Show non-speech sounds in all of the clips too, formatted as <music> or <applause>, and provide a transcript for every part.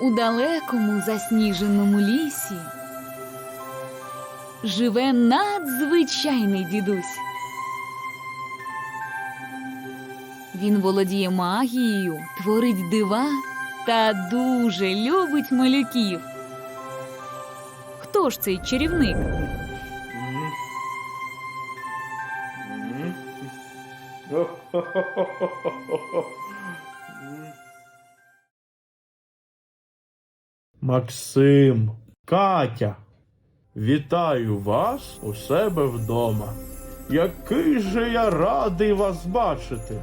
У далекому засніженому лісі живе надзвичайний дідусь. Він володіє магією, творить дива та дуже любить малюків. Хто ж цей чарівник? Максим, Катя, вітаю вас у себе вдома. Який же я радий вас бачити.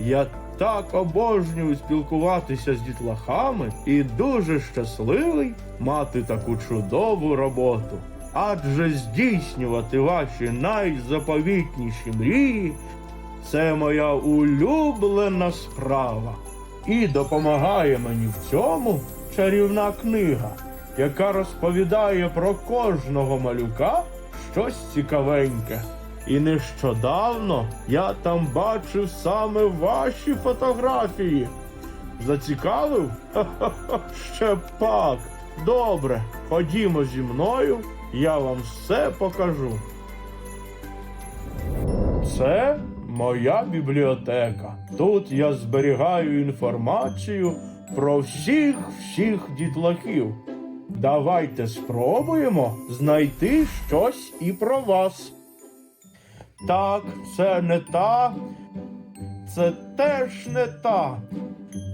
Я так обожнюю спілкуватися з дітлахами і дуже щасливий мати таку чудову роботу. Адже здійснювати ваші найзаповітніші мрії це моя улюблена справа. І допомагає мені в цьому чарівна книга, яка розповідає про кожного малюка щось цікавеньке. І нещодавно я там бачив саме ваші фотографії. Зацікавив? Ха-ха-ха, <laughs> Ще пак. Добре, ходімо зі мною, я вам все покажу. Це моя бібліотека. Тут я зберігаю інформацію про всіх всіх дітлахів. Давайте спробуємо знайти щось і про вас. Так, це не та, це теж не та.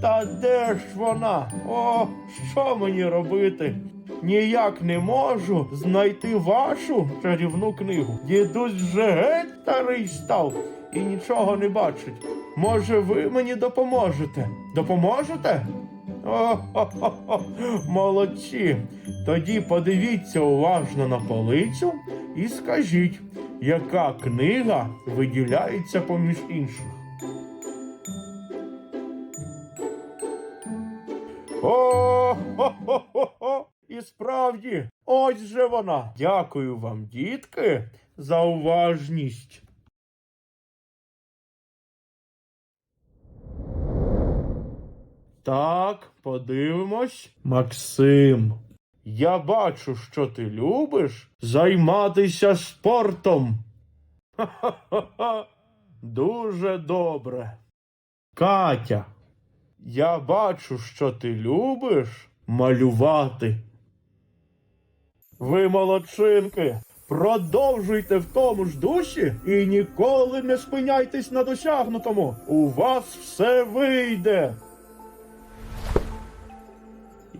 Та де ж вона? О, що мені робити? Ніяк не можу знайти вашу чарівну книгу. Дідусь вже геть старий став і нічого не бачить. Може, ви мені допоможете? Допоможете? О-хо-хо-хо, <laughs> молодці. Тоді подивіться уважно на полицю і скажіть, яка книга виділяється поміж інших. О-хо-хо-хо! І справді, ось же вона. Дякую вам, дітки, за уважність. Так, подивимось. Максим, я бачу, що ти любиш займатися спортом. Ха-ха-ха. Дуже добре. Катя, я бачу, що ти любиш малювати. Ви молодчинки. Продовжуйте в тому ж душі і ніколи не спиняйтесь на досягнутому. У вас все вийде.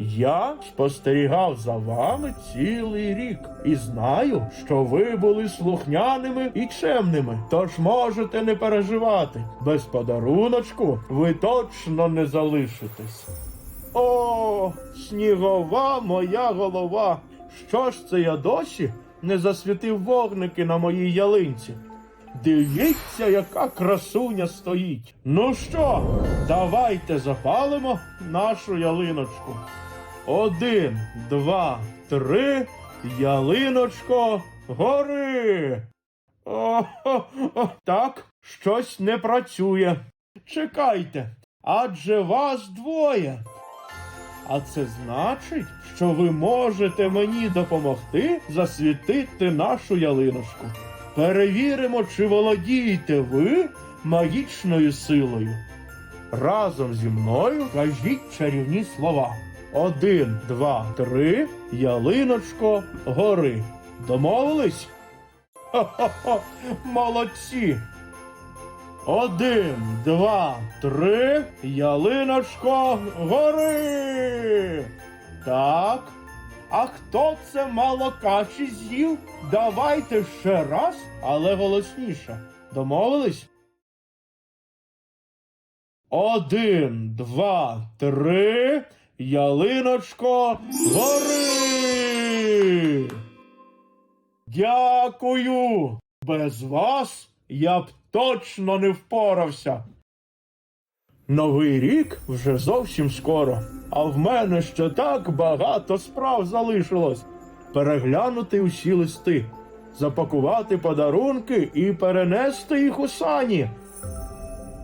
Я спостерігав за вами цілий рік і знаю, що ви були слухняними і чемними. Тож можете не переживати. Без подаруночку ви точно не залишитесь. О, снігова моя голова. Що ж це я досі не засвітив вогники на моїй ялинці? Дивіться, яка красуня стоїть. Ну що, давайте запалимо нашу ялиночку. Один, два, три, ялиночко, гори. О, о, о, так, щось не працює. Чекайте, адже вас двоє. А це значить, що ви можете мені допомогти засвітити нашу ялиночку. Перевіримо, чи володієте ви магічною силою. Разом зі мною кажіть чарівні слова. Один, два, три, ялиночко, гори. Домовились? Хо-хо-хо, молодці. Один, два, три, ялиночко, гори. Так. А хто це мало каші з'їв? Давайте ще раз, але голосніше. Домовились? Один, два, три, ялиночко, гори. Дякую. Без вас я б точно не впорався. Новий рік вже зовсім скоро, а в мене ще так багато справ залишилось. Переглянути усі листи, запакувати подарунки і перенести їх у сані.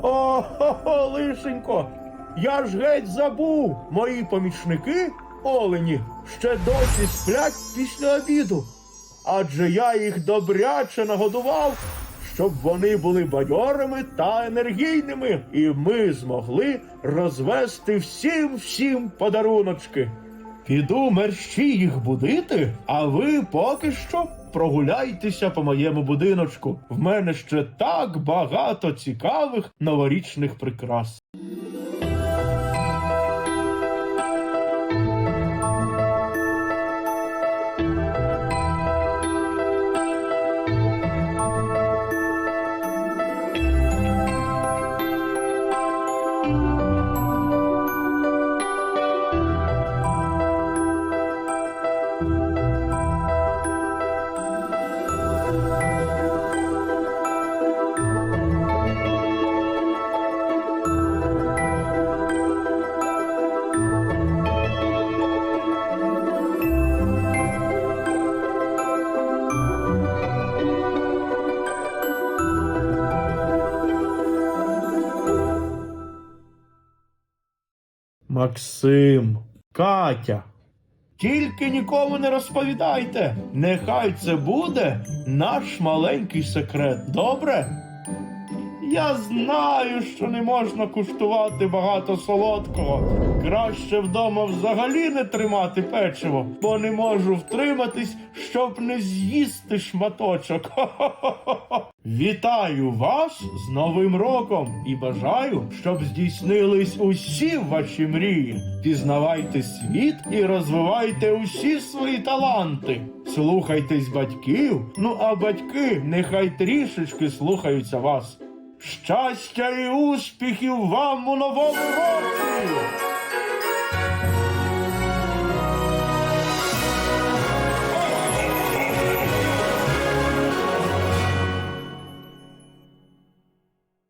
О, хо, хо лишенько, Я ж геть забув. Мої помічники, олені, ще досі сплять після обіду. Адже я їх добряче нагодував, щоб вони були бадьорими та енергійними, і ми змогли розвести всім всім подаруночки. Піду мерщі їх будити, а ви поки що прогуляйтеся по моєму будиночку. В мене ще так багато цікавих новорічних прикрас. Максим, Катя. Тільки нікому не розповідайте. Нехай це буде наш маленький секрет. Добре? Я знаю, що не можна куштувати багато солодкого. Краще вдома взагалі не тримати печиво, бо не можу втриматись, щоб не з'їсти шматочок. Хо-хо-хо-хо. <laughs> Вітаю вас з Новим роком і бажаю, щоб здійснились усі ваші мрії. Пізнавайте світ і розвивайте усі свої таланти. Слухайтесь батьків, ну а батьки нехай трішечки слухаються вас. Щастя і успіхів вам у новому році!